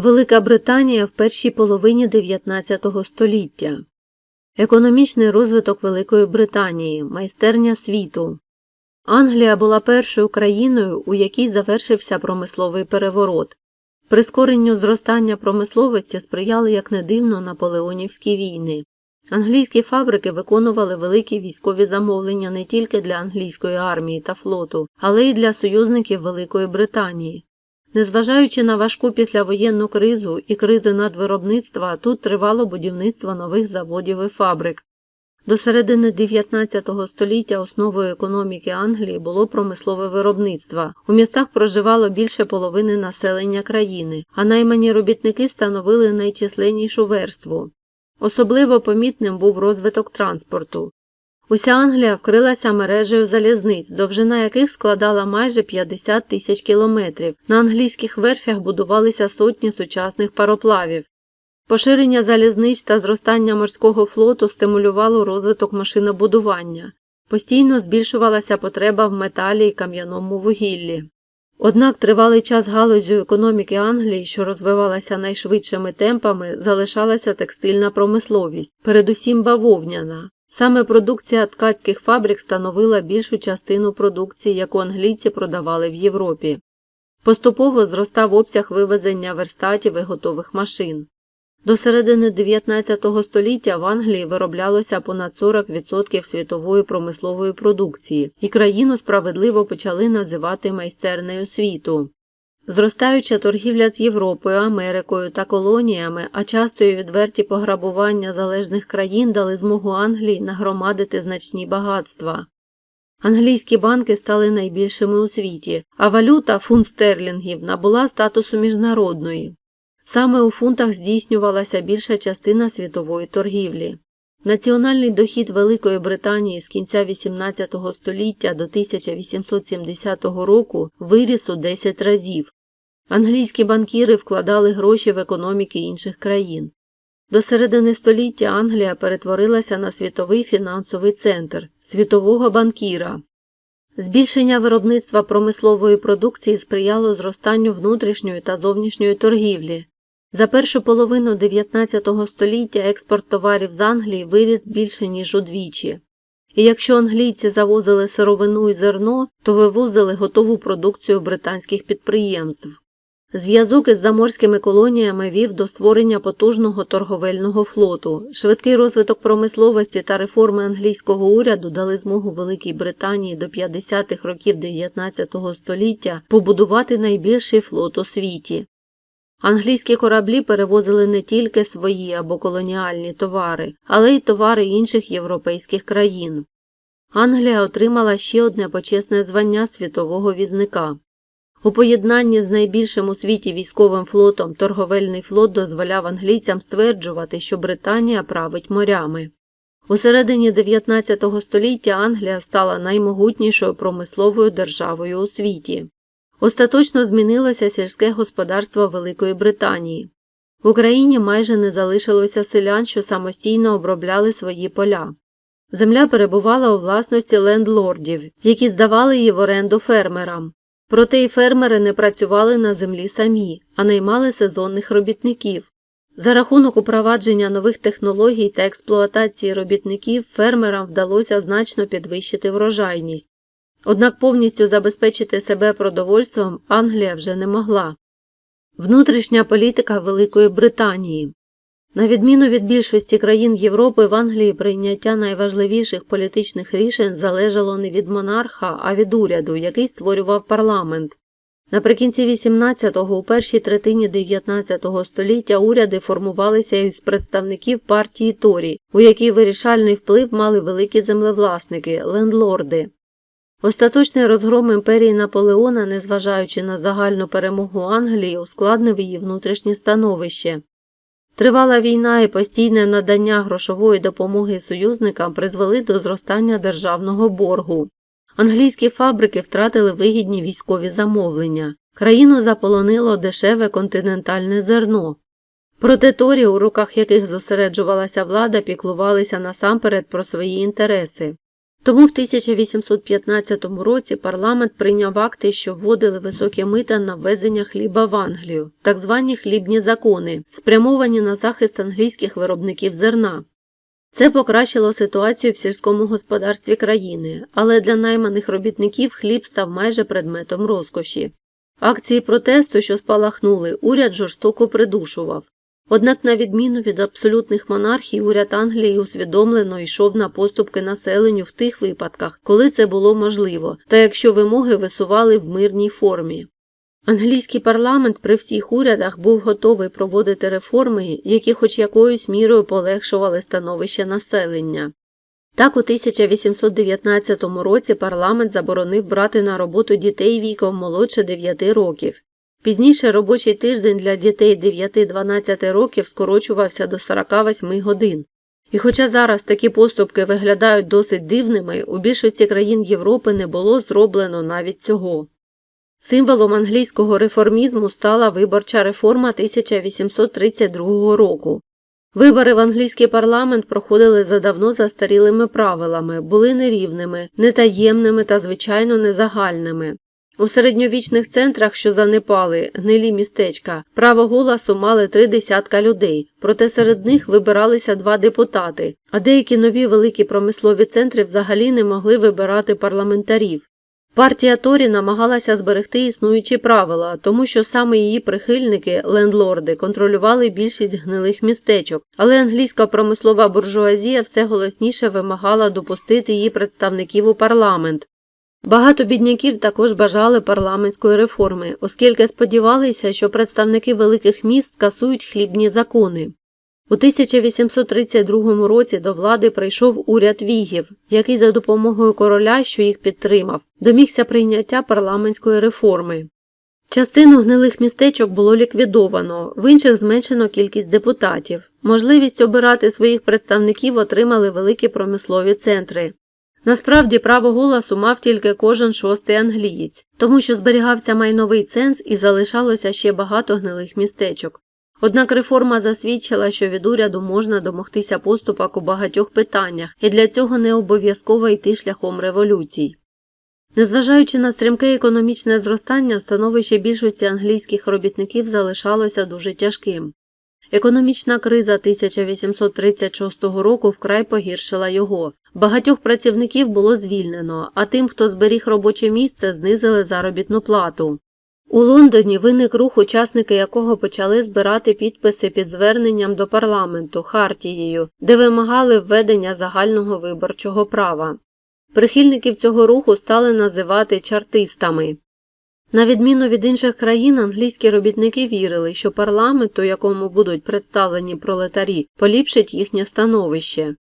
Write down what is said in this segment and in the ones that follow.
Велика Британія в першій половині 19 століття. Економічний розвиток Великої Британії. Майстерня світу. Англія була першою країною, у якій завершився промисловий переворот. Прискоренню зростання промисловості сприяли, як не дивно, наполеонівські війни. Англійські фабрики виконували великі військові замовлення не тільки для англійської армії та флоту, але й для союзників Великої Британії. Незважаючи на важку післявоєнну кризу і кризи надвиробництва, тут тривало будівництво нових заводів і фабрик. До середини 19 століття основою економіки Англії було промислове виробництво. У містах проживало більше половини населення країни, а наймані робітники становили найчисленнішу верству. Особливо помітним був розвиток транспорту. Уся Англія вкрилася мережею залізниць, довжина яких складала майже 50 тисяч кілометрів. На англійських верфях будувалися сотні сучасних пароплавів. Поширення залізниць та зростання морського флоту стимулювало розвиток машинобудування. Постійно збільшувалася потреба в металі і кам'яному вугіллі. Однак тривалий час галузю економіки Англії, що розвивалася найшвидшими темпами, залишалася текстильна промисловість, передусім бавовняна. Саме продукція ткацьких фабрик становила більшу частину продукції, яку англійці продавали в Європі. Поступово зростав обсяг вивезення верстатів і готових машин. До середини 19 століття в Англії вироблялося понад 40% світової промислової продукції, і країну справедливо почали називати майстернею світу. Зростаюча торгівля з Європою, Америкою та колоніями, а часто й відверті пограбування залежних країн дали змогу Англії нагромадити значні багатства. Англійські банки стали найбільшими у світі, а валюта фунт стерлінгів набула статусу міжнародної. Саме у фунтах здійснювалася більша частина світової торгівлі. Національний дохід Великої Британії з кінця XVIII століття до 1870 року виріс у 10 разів. Англійські банкіри вкладали гроші в економіки інших країн. До середини століття Англія перетворилася на світовий фінансовий центр світового банкіра. Збільшення виробництва промислової продукції сприяло зростанню внутрішньої та зовнішньої торгівлі. За першу половину 19 століття експорт товарів з Англії виріс більше, ніж удвічі. І якщо англійці завозили сировину і зерно, то вивозили готову продукцію британських підприємств. Зв'язок із заморськими колоніями вів до створення потужного торговельного флоту. Швидкий розвиток промисловості та реформи англійського уряду дали змогу Великій Британії до 50-х років 19 століття побудувати найбільший флот у світі. Англійські кораблі перевозили не тільки свої або колоніальні товари, але й товари інших європейських країн. Англія отримала ще одне почесне звання світового візника. У поєднанні з найбільшим у світі військовим флотом торговельний флот дозволяв англійцям стверджувати, що Британія править морями. У середині 19 століття Англія стала наймогутнішою промисловою державою у світі. Остаточно змінилося сільське господарство Великої Британії. В Україні майже не залишилося селян, що самостійно обробляли свої поля. Земля перебувала у власності лендлордів, які здавали її в оренду фермерам. Проте й фермери не працювали на землі самі, а наймали сезонних робітників. За рахунок упровадження нових технологій та експлуатації робітників фермерам вдалося значно підвищити врожайність. Однак повністю забезпечити себе продовольством Англія вже не могла. Внутрішня політика Великої Британії на відміну від більшості країн Європи, в Англії прийняття найважливіших політичних рішень залежало не від монарха, а від уряду, який створював парламент. Наприкінці 18-го, у першій третині 19 століття уряди формувалися із представників партії Торі, у якій вирішальний вплив мали великі землевласники лендлорди. Остаточний розгром імперії Наполеона, незважаючи на загальну перемогу Англії, ускладнив її внутрішнє становище. Тривала війна і постійне надання грошової допомоги союзникам призвели до зростання державного боргу. Англійські фабрики втратили вигідні військові замовлення. Країну заполонило дешеве континентальне зерно. Протеторі, у руках яких зосереджувалася влада, піклувалися насамперед про свої інтереси. Тому в 1815 році парламент прийняв акти, що вводили високі мита на ввезення хліба в Англію, так звані хлібні закони, спрямовані на захист англійських виробників зерна. Це покращило ситуацію в сільському господарстві країни, але для найманих робітників хліб став майже предметом розкоші. Акції протесту, що спалахнули, уряд жорстоко придушував. Однак, на відміну від абсолютних монархій, уряд Англії усвідомлено йшов на поступки населенню в тих випадках, коли це було можливо, та якщо вимоги висували в мирній формі. Англійський парламент при всіх урядах був готовий проводити реформи, які хоч якоюсь мірою полегшували становище населення. Так, у 1819 році парламент заборонив брати на роботу дітей віком молодше 9 років. Пізніше робочий тиждень для дітей 9-12 років скорочувався до 48 годин. І хоча зараз такі поступки виглядають досить дивними, у більшості країн Європи не було зроблено навіть цього. Символом англійського реформізму стала виборча реформа 1832 року. Вибори в англійський парламент проходили за давно застарілими правилами, були нерівними, нетаємними та, звичайно, незагальними. У середньовічних центрах, що занепали, гнилі містечка, право голосу мали три десятка людей, проте серед них вибиралися два депутати, а деякі нові великі промислові центри взагалі не могли вибирати парламентарів. Партія Торі намагалася зберегти існуючі правила, тому що саме її прихильники, лендлорди, контролювали більшість гнилих містечок, але англійська промислова буржуазія все голосніше вимагала допустити її представників у парламент. Багато бідняків також бажали парламентської реформи, оскільки сподівалися, що представники великих міст скасують хлібні закони. У 1832 році до влади прийшов уряд вігів, який за допомогою короля, що їх підтримав, домігся прийняття парламентської реформи. Частину гнилих містечок було ліквідовано, в інших зменшено кількість депутатів. Можливість обирати своїх представників отримали великі промислові центри. Насправді право голосу мав тільки кожен шостий англієць, тому що зберігався майновий ценз і залишалося ще багато гнилих містечок. Однак реформа засвідчила, що від уряду можна домогтися поступок у багатьох питаннях, і для цього не обов'язково йти шляхом революцій. Незважаючи на стрімке економічне зростання, становище більшості англійських робітників залишалося дуже тяжким. Економічна криза 1836 року вкрай погіршила його. Багатьох працівників було звільнено, а тим, хто зберіг робоче місце, знизили заробітну плату. У Лондоні виник рух, учасники якого почали збирати підписи під зверненням до парламенту Хартією, де вимагали введення загального виборчого права. Прихильників цього руху стали називати чартистами. На відміну від інших країн, англійські робітники вірили, що парламент, у якому будуть представлені пролетарі, поліпшить їхнє становище.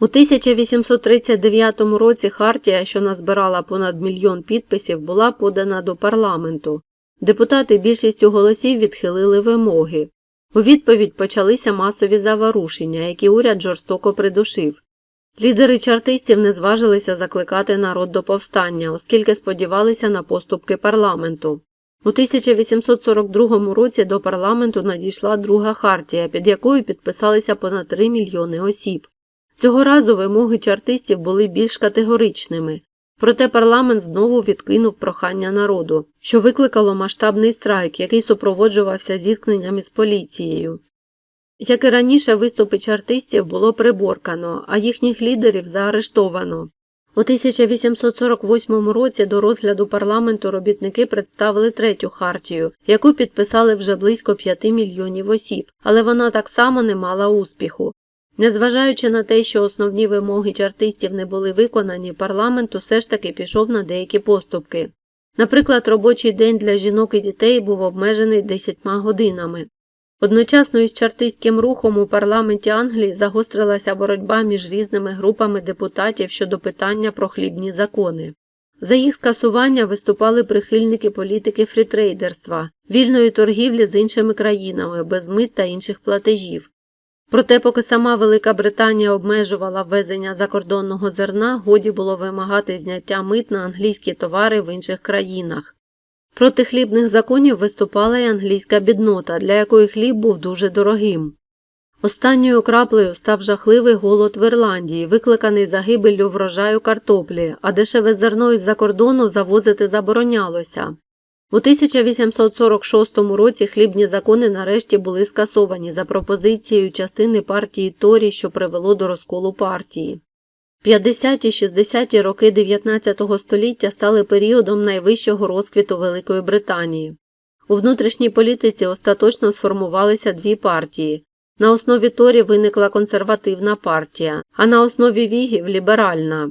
У 1839 році Хартія, що назбирала понад мільйон підписів, була подана до парламенту. Депутати більшістю голосів відхилили вимоги. У відповідь почалися масові заворушення, які уряд жорстоко придушив. Лідери чартистів не зважилися закликати народ до повстання, оскільки сподівалися на поступки парламенту. У 1842 році до парламенту надійшла друга хартія, під якою підписалися понад 3 мільйони осіб. Цього разу вимоги чартистів були більш категоричними. Проте парламент знову відкинув прохання народу, що викликало масштабний страйк, який супроводжувався зіткненнями з поліцією. Як і раніше, виступи чартистів було приборкано, а їхніх лідерів заарештовано. У 1848 році до розгляду парламенту робітники представили третю хартію, яку підписали вже близько 5 мільйонів осіб, але вона так само не мала успіху. Незважаючи на те, що основні вимоги чартистів не були виконані, парламент усе ж таки пішов на деякі поступки. Наприклад, робочий день для жінок і дітей був обмежений 10 годинами. Одночасно із чартистським рухом у парламенті Англії загострилася боротьба між різними групами депутатів щодо питання про хлібні закони. За їх скасування виступали прихильники політики фрітрейдерства, вільної торгівлі з іншими країнами, без мит та інших платежів. Проте, поки сама Велика Британія обмежувала ввезення закордонного зерна, годі було вимагати зняття мит на англійські товари в інших країнах. Проти хлібних законів виступала й англійська біднота, для якої хліб був дуже дорогим. Останньою краплею став жахливий голод в Ірландії, викликаний загибеллю врожаю картоплі, а дешеве зерно із-за кордону завозити заборонялося. У 1846 році хлібні закони нарешті були скасовані за пропозицією частини партії Торі, що привело до розколу партії. 50-60-ті роки 19 століття стали періодом найвищого розквіту Великої Британії. У внутрішній політиці остаточно сформувалися дві партії. На основі Торі виникла консервативна партія, а на основі Вігів ліберальна.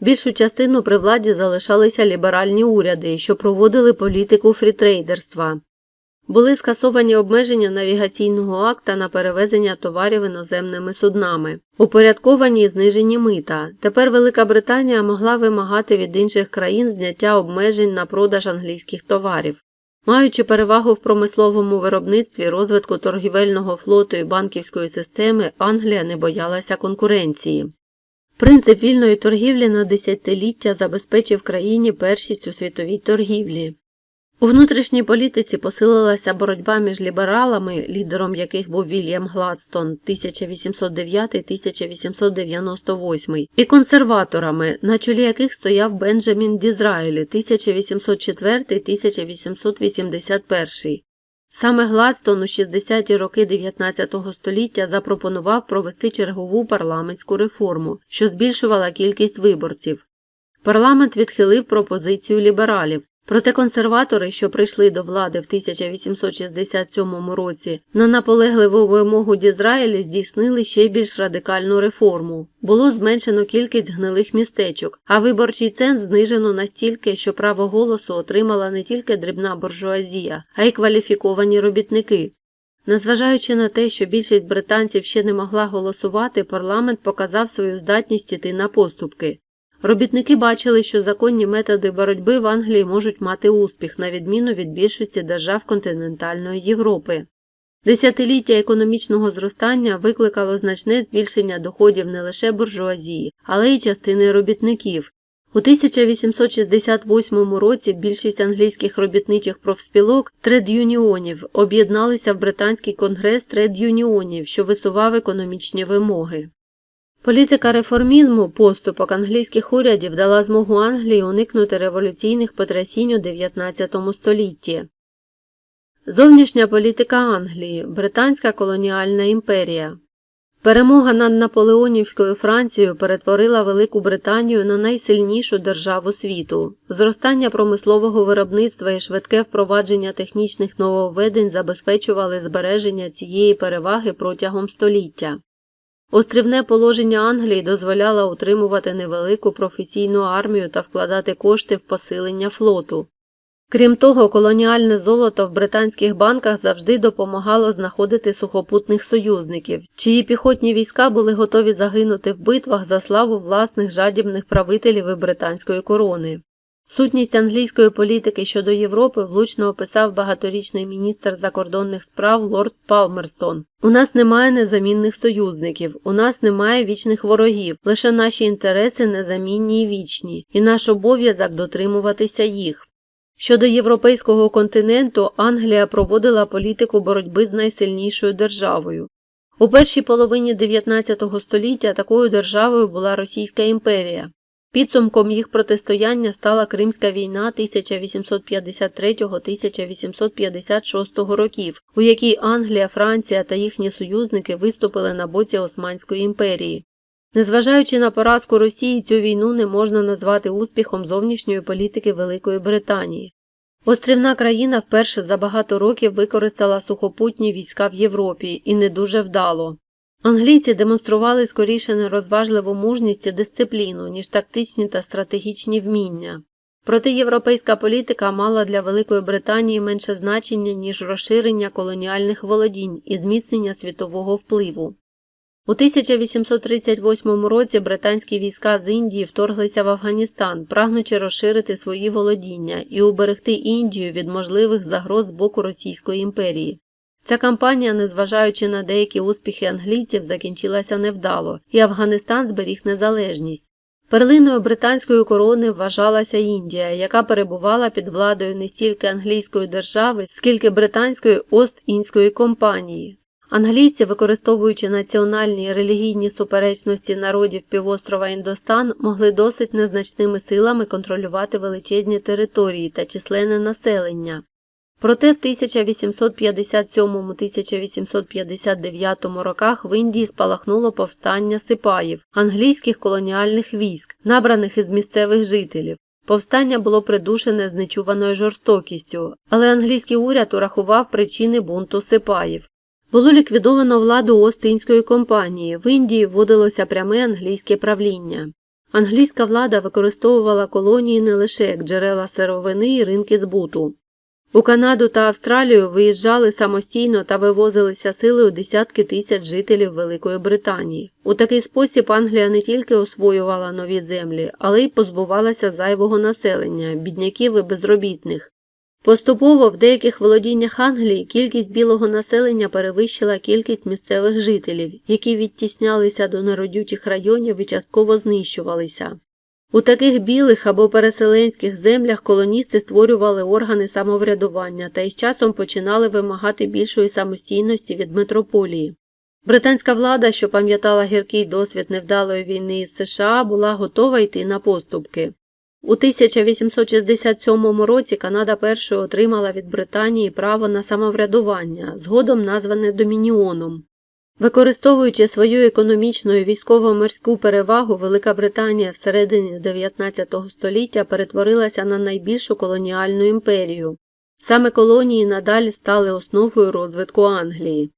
Більшу частину при владі залишалися ліберальні уряди, що проводили політику фрітрейдерства. Були скасовані обмеження навігаційного акта на перевезення товарів іноземними суднами, упорядковані і знижені мита. Тепер Велика Британія могла вимагати від інших країн зняття обмежень на продаж англійських товарів. Маючи перевагу в промисловому виробництві розвитку торгівельного флоту і банківської системи, Англія не боялася конкуренції. Принцип вільної торгівлі на десятиліття забезпечив країні першість у світовій торгівлі. У внутрішній політиці посилилася боротьба між лібералами, лідером яких був Вільям Гладстон 1809-1898, і консерваторами, на чолі яких стояв Бенджамін Дізраїлі 1804-1881. Саме Гладстон у 60-ті роки 19 століття запропонував провести чергову парламентську реформу, що збільшувала кількість виборців. Парламент відхилив пропозицію лібералів, проте консерватори, що прийшли до влади в 1867 році, на наполегливу вимогу Дізраїлі здійснили ще більш радикальну реформу. Було зменшено кількість гнилих містечок, а виборчий ценз знижено настільки, що право голосу отримала не тільки дрібна буржуазія, а й кваліфіковані робітники. Незважаючи на те, що більшість британців ще не могла голосувати, парламент показав свою здатність іти на поступки. Робітники бачили, що законні методи боротьби в Англії можуть мати успіх, на відміну від більшості держав континентальної Європи. Десятиліття економічного зростання викликало значне збільшення доходів не лише буржуазії, але й частини робітників. У 1868 році більшість англійських робітничих профспілок тред-юніонів об'єдналися в британський конгрес тред-юніонів, що висував економічні вимоги. Політика реформізму, поступок англійських урядів дала змогу Англії уникнути революційних потрясінь у 19 столітті. Зовнішня політика Англії Британська колоніальна імперія. Перемога над Наполеонівською Францією перетворила Велику Британію на найсильнішу державу світу. Зростання промислового виробництва і швидке впровадження технічних нововведень забезпечували збереження цієї переваги протягом століття. Острівне положення Англії дозволяло утримувати невелику професійну армію та вкладати кошти в посилення флоту. Крім того, колоніальне золото в британських банках завжди допомагало знаходити сухопутних союзників, чиї піхотні війська були готові загинути в битвах за славу власних жадібних правителів і британської корони. Сутність англійської політики щодо Європи влучно описав багаторічний міністр закордонних справ лорд Палмерстон. У нас немає незамінних союзників, у нас немає вічних ворогів, лише наші інтереси незамінні і вічні, і наш обов'язок дотримуватися їх. Щодо європейського континенту, Англія проводила політику боротьби з найсильнішою державою. У першій половині 19 століття такою державою була Російська імперія. Підсумком їх протистояння стала Кримська війна 1853-1856 років, у якій Англія, Франція та їхні союзники виступили на боці Османської імперії. Незважаючи на поразку Росії, цю війну не можна назвати успіхом зовнішньої політики Великої Британії. Острівна країна вперше за багато років використала сухопутні війська в Європі і не дуже вдало. Англійці демонстрували скоріше нерозважливу мужність і дисципліну, ніж тактичні та стратегічні вміння. Проте європейська політика мала для Великої Британії менше значення, ніж розширення колоніальних володінь і зміцнення світового впливу. У 1838 році британські війська з Індії вторглися в Афганістан, прагнучи розширити свої володіння і уберегти Індію від можливих загроз з боку Російської імперії. Ця кампанія, незважаючи на деякі успіхи англійців, закінчилася невдало, і Афганистан зберіг незалежність. Перлиною британської корони вважалася Індія, яка перебувала під владою не стільки англійської держави, скільки британської Ост-Індської компанії. Англійці, використовуючи національні і релігійні суперечності народів півострова Індостан, могли досить незначними силами контролювати величезні території та численне населення. Проте в 1857-1859 роках в Індії спалахнуло повстання сипаїв, англійських колоніальних військ, набраних із місцевих жителів. Повстання було придушене з нечуваною жорстокістю, але англійський уряд урахував причини бунту сипаїв. Було ліквідовано владу Остинської компанії, в Індії вводилося пряме англійське правління. Англійська влада використовувала колонії не лише як джерела сировини і ринки збуту. У Канаду та Австралію виїжджали самостійно та вивозилися силою десятки тисяч жителів Великої Британії. У такий спосіб Англія не тільки освоювала нові землі, але й позбувалася зайвого населення, бідняків і безробітних. Поступово в деяких володіннях Англії кількість білого населення перевищила кількість місцевих жителів, які відтіснялися до народючих районів і частково знищувалися. У таких білих або переселенських землях колоністи створювали органи самоврядування та із часом починали вимагати більшої самостійності від метрополії. Британська влада, що пам'ятала гіркий досвід невдалої війни з США, була готова йти на поступки. У 1867 році Канада першою отримала від Британії право на самоврядування, згодом назване Домініоном. Використовуючи свою економічну і військово-морську перевагу, Велика Британія всередині 19 століття перетворилася на найбільшу колоніальну імперію. Саме колонії надалі стали основою розвитку Англії.